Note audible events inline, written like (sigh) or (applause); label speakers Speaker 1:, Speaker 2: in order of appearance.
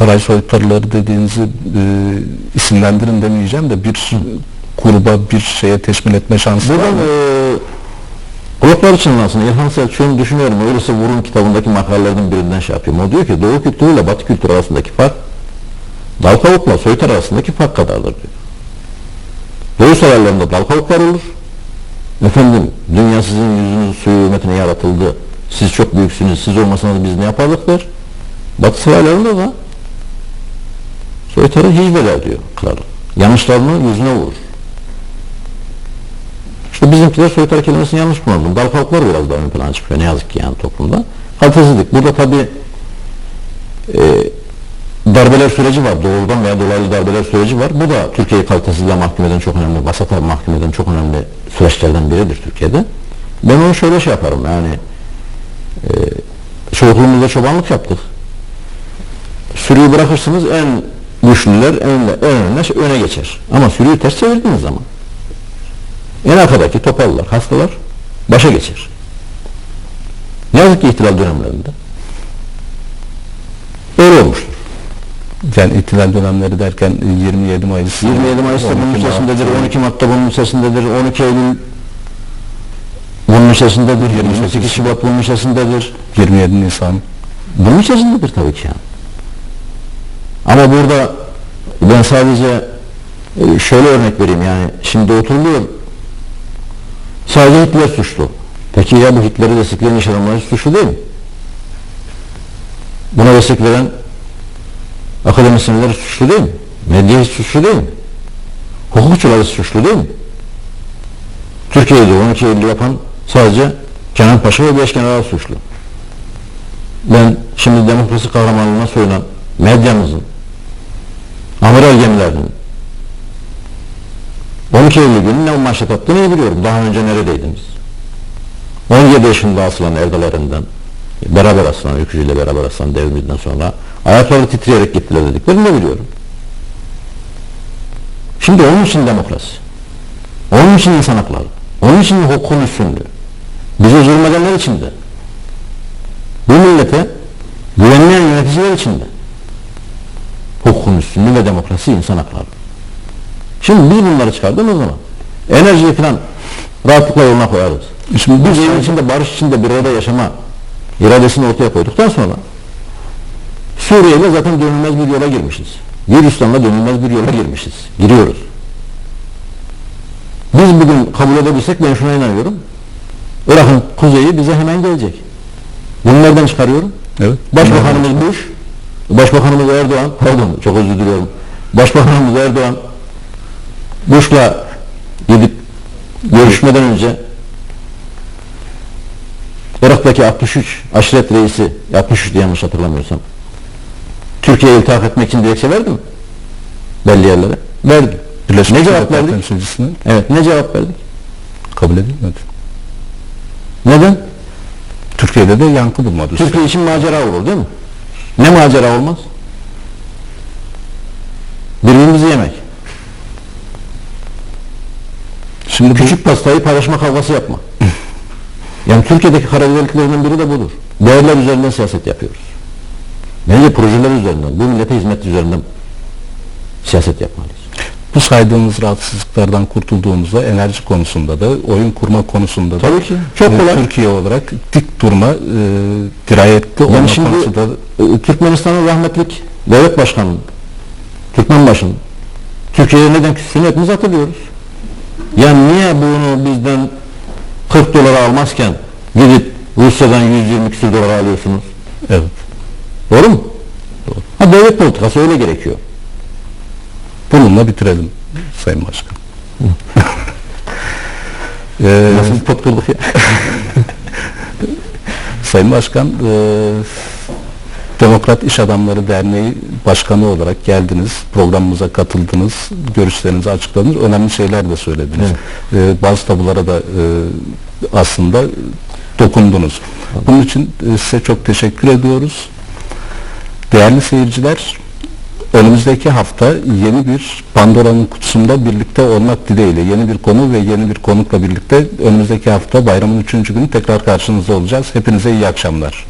Speaker 1: saray soytarıları dediğinizi e, isimlendirin demeyeceğim de bir gruba bir şeye teşmil etme şansı var
Speaker 2: Buradan
Speaker 1: mı?
Speaker 2: e, kulaklar çınlansın. İlhan Selçuk'un düşünüyorum. Öyleyse Vurun kitabındaki makalelerden birinden şey yapıyorum. O diyor ki Doğu kültürüyle Batı kültürü arasındaki fark dal kavukla soytar arasındaki fark kadardır diyor. Doğu saraylarında dal kavuklar olur. Efendim dünya sizin yüzünüz suyu hürmetine yaratıldı. Siz çok büyüksünüz. Siz olmasanız biz ne yapardık der. Batı saraylarında da soytarı hicveder diyor kral. Yanlışlarını yüzüne vurur. İşte bizimkiler soytarı kelimesini yanlış kullandı. Dal kavuklar biraz daha ön plana çıkıyor ne yazık ki yani toplumda. Kalitesizlik. Burada tabi e, darbeler süreci var. Doğrudan veya dolaylı darbeler süreci var. Bu da Türkiye'yi kalitesizliğe mahkum eden çok önemli, vasata mahkum eden çok önemli süreçlerden biridir Türkiye'de. Ben onu şöyle şey yaparım yani e, çocukluğumuzda çobanlık yaptık. Sürüyü bırakırsınız en güçlüler en önüne öne geçer. Ama sürüyü ters çevirdiğiniz zaman en arkadaki topallar, hastalar başa geçer. Ne yazık ki ihtilal dönemlerinde öyle olmuştur.
Speaker 1: Yani ihtilal dönemleri derken 27 Mayıs
Speaker 2: 27 Mayıs'ta
Speaker 1: 12
Speaker 2: bunun içerisindedir, 12 Mart'ta bunun içerisindedir, 12 Eylül bunun içerisindedir, 28 Şubat bunun içerisindedir.
Speaker 1: 27 Nisan
Speaker 2: Bunun içerisindedir tabii ki yani. Ama burada ben sadece e, şöyle örnek vereyim yani şimdi oturuluyor sadece Hitler suçlu. Peki ya bu Hitler'i destekleyen iş adamları suçlu değil mi? Buna destek veren akademisyenler suçlu değil mi? Medya suçlu değil mi? Hukukçular suçlu değil mi? Türkiye'de 12 Eylül yapan sadece Kenan Paşa ve beş general suçlu. Ben şimdi demokrasi kahramanlığına soyunan medyamızın, amiral gemilerinin 12 Eylül günü ne manşet attığını iyi biliyorum. Daha önce neredeydiniz? 17 yaşında asılan Erdal Eren'den beraber asılan, öykücüyle beraber asılan devrimizden sonra ayakları titreyerek gittiler dediklerini de biliyorum. Şimdi onun için demokrasi. Onun için insan hakları. Onun için hukukun üstünlüğü. Bize zulmedenler için de. Bu millete güvenmeyen yöneticiler için de. Hukukun üstünlüğü ve demokrasi insan hakları. Şimdi biz bunları çıkardığımız zaman enerjiyi falan rahatlıkla yoluna koyarız.
Speaker 1: Şimdi
Speaker 2: Biz evin içinde barış içinde bir arada yaşama iradesini ortaya koyduktan sonra Suriye ile zaten dönülmez bir yola girmişiz. Gürcistan'la dönülmez bir yola girmişiz. Giriyoruz. Biz bugün kabul edebilsek ben şuna inanıyorum. Irak'ın kuzeyi bize hemen gelecek. Bunu nereden çıkarıyorum?
Speaker 1: Evet.
Speaker 2: Başbakanımız Bush, Başbakanımız Erdoğan, pardon çok özür diliyorum. Başbakanımız Erdoğan Bush'la gidip görüşmeden önce Irak'taki 63 aşiret reisi 63 diye yanlış hatırlamıyorsam Türkiye'ye iltihak etmek için dilekçe verdi mi? Belli yerlere. Verdi.
Speaker 1: Birleşmiş
Speaker 2: ne cevap verdik?
Speaker 1: temsilcisine
Speaker 2: Evet ne cevap verdik?
Speaker 1: kabul edilmedi.
Speaker 2: Neden?
Speaker 1: Türkiye'de de yankı bulmadı.
Speaker 2: Türkiye için macera olur değil mi? Ne macera olmaz? Birbirimizi yemek.
Speaker 1: Şimdi
Speaker 2: Küçük pastayı paylaşma kavgası yapma. Yani Türkiye'deki kara özelliklerinden biri de budur. Değerler üzerinden siyaset yapıyoruz. Bence projeler üzerinden, bu millete hizmet üzerinden siyaset yapmalıyız.
Speaker 1: Saydığımız rahatsızlıklardan kurtulduğumuzda enerji konusunda da oyun kurma konusunda da
Speaker 2: Tabii ki. Çok
Speaker 1: e,
Speaker 2: kolay.
Speaker 1: Türkiye olarak dik durma, e, dirayetli olma
Speaker 2: Yani şimdi
Speaker 1: konusunda
Speaker 2: e, Türkmenistan'ın rahmetlik devlet başkanı, Türkmenbaşı'nın Türkiye'ye neden küstüğünü hepimiz hatırlıyoruz. Yani niye bunu bizden 40 dolara almazken gidip Rusya'dan 120 küsur dolara alıyorsunuz?
Speaker 1: evet.
Speaker 2: Doğru mu? Ha devlet politikası öyle gerekiyor.
Speaker 1: Bununla bitirelim Sayın Başkan. Ee, (laughs)
Speaker 2: Nasıl pot ya? (laughs)
Speaker 1: Sayın Başkan, e, Demokrat İş Adamları Derneği Başkanı olarak geldiniz, programımıza katıldınız, görüşlerinizi açıkladınız, önemli şeyler de söylediniz. E, bazı tabulara da e, aslında dokundunuz. Bunun için e, size çok teşekkür ediyoruz. Değerli seyirciler, önümüzdeki hafta yeni bir Pandora'nın kutusunda birlikte olmak dileğiyle yeni bir konu ve yeni bir konukla birlikte önümüzdeki hafta bayramın üçüncü günü tekrar karşınızda olacağız. Hepinize iyi akşamlar.